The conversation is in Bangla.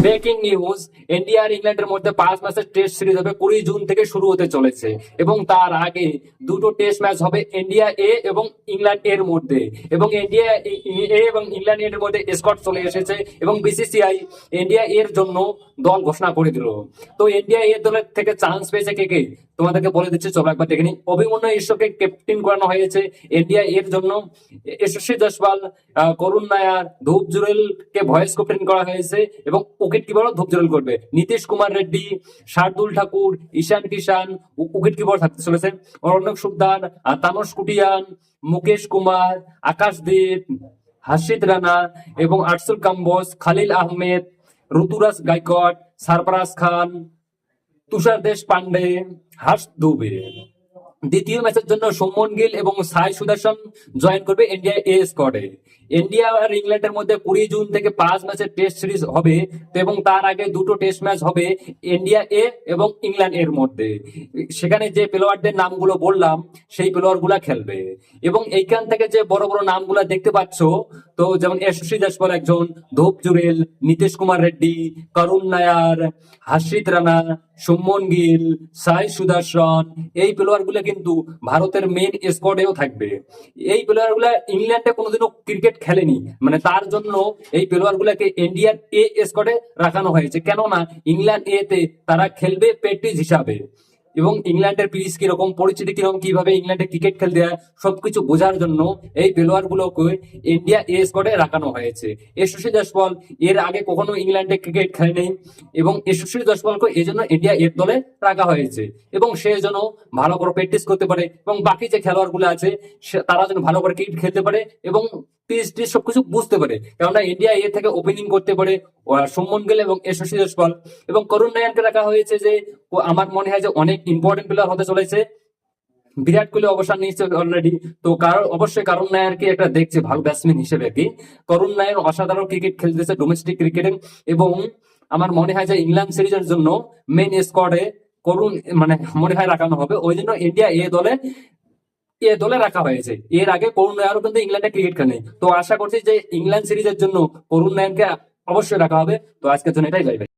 ব্রেকিং নিউজ ইন্ডিয়া আর ইংল্যান্ডের মধ্যে পাঁচ ম্যাচের টেস্ট সিরিজ হবে কুড়ি জুন থেকে শুরু হতে চলেছে। এবং তার আগে দুটো টেস্ট ম্যাচ হবে ইন্ডিয়া এ এবং ইংল্যান্ড এর মধ্যে। এবং ইন্ডিয়া এ এবং ইংল্যান্ড এর মধ্যে স্কট চলে এসেছে এবং বিসিসিআই ইন্ডিয়া এর জন্য দল ঘোষণা করে দিল। তো ইন্ডিয়া এ দলের থেকে চান্স পেয়েছে কে কে? তোমাদেরকে বলে দিচ্ছি চলো একবার দেখে নিই। অভিমন্যু ঈশ্বরকে ক্যাপ্টেন করানো হয়েছে ইন্ডিয়া এর জন্য। আহ, করুণ নায়ার ধূপ জুরেল কে ভয়েস ক্যাপ্টেন করা হয়েছে এবং উইকেট কিপারও জুরেল করবে। নীতিশ কুমার রেড্ডি শার্দুল ঠাকুর ঈশান কিষান উইকেট কিপার থাকতে চলেছে? অরণ্যক সুকদার আহ, তানস কুটিয়ান মুকেশ কুমার আকাশদীপ হাসিদ রানা এবং আরসুল কাম্বোজ খালিল আহমেদ ঋতুরাজ গাইকট সারফরাজ খান তুষার দেশ পান্ডে হাস দুবে দ্বিতীয় ম্যাচের জন্য সৌমন গিল এবং সাই সুদর্শন জয়েন করবে ইন্ডিয়া এ স্কোয়াডে। ইন্ডিয়া আর ইংল্যান্ডের মধ্যে কুড়ি জুন থেকে পাঁচ ম্যাচের টেস্ট সিরিজ হবে এবং তার আগে দুটো টেস্ট ম্যাচ হবে ইন্ডিয়া এ এবং ইংল্যান্ড এর মধ্যে। সেখানে যে প্লেয়ারদের নামগুলো বললাম, সেই প্লেয়ারগুলা খেলবে। এবং এইখান থেকে যে বড় বড় নামগুলা দেখতে পাচ্ছ তো যেমন যশস্বী জসপাল একজন ধূপ জুরেল নীতিশ কুমার রেড্ডি করুণ নায়ার, হাসিত রানা, সুমন গিল, সাই সুদর্শন, এই প্লেয়ারগুলো কিন্তু ভারতের মেন স্কোয়াডেও থাকবে। এই প্লেয়ারগুলা ইংল্যান্ডে কোনোদিনও ক্রিকেট খেলেনি। মানে তার জন্য এই প্লেয়ার গুলাকে ইন্ডিয়ান এ স্কোয়াডে রাখানো হয়েছে। কেননা ইংল্যান্ড এ তে তারা খেলবে প্র্যাকটিস হিসাবে। এবং ইংল্যান্ডের পিচ কীরকম পরিচিতি কীরকম, কীভাবে ইংল্যান্ডে ক্রিকেট খেলতে হয়, সবকিছু বোঝার জন্য এই গুলোকে ইন্ডিয়া এ স্কোয়াডে রাখানো হয়েছে। যশস্বী জসপাল এর আগে কখনো ইংল্যান্ডে ক্রিকেট খেলেনি এবং যশস্বী জসপালকে এই জন্য ইন্ডিয়া এর দলে রাখা হয়েছে এবং সে যেন ভালো করে প্র্যাকটিস করতে পারে এবং বাকি যে খেলোয়াড়গুলো আছে তারা যেন ভালো করে ক্রিকেট খেলতে পারে এবং পিচ টিচ সবকিছু বুঝতে পারে। কেননা ইন্ডিয়া এ থেকে ওপেনিং করতে পারে সুমন গেল এবং যশস্বী জসপাল এবং করুণ নায়ানকে রাখা হয়েছে যে, ও আমার মনে হয় যে অনেক ইম্পর্টেন্ট প্লেয়ার হতে চলেছে। বিরাট কোহলি অবসর নিয়েছে অলরেডি তো কারণ অবশ্যই করুণ নায়ারকে একটা দেখছে ভালো ব্যাটসম্যান হিসেবে কি। করুণ নায়ার অসাধারণ ক্রিকেট খেলতেছে ডোমেস্টিক ক্রিকেটে এবং আমার মনে হয় যে ইংল্যান্ড সিরিজের জন্য মেন স্কোয়াডে করুণ মানে মনে হয় রাখানো হবে। ওই জন্য ইন্ডিয়া এ দলে এ দলে রাখা হয়েছে। এর আগে করুণ নায়ারও কিন্তু ইংল্যান্ডে ক্রিকেট খেলে তো আশা করছি যে ইংল্যান্ড সিরিজের জন্য করুণ নায়ারকে অবশ্যই রাখা হবে। তো আজকের জন্য এটাই যাইবে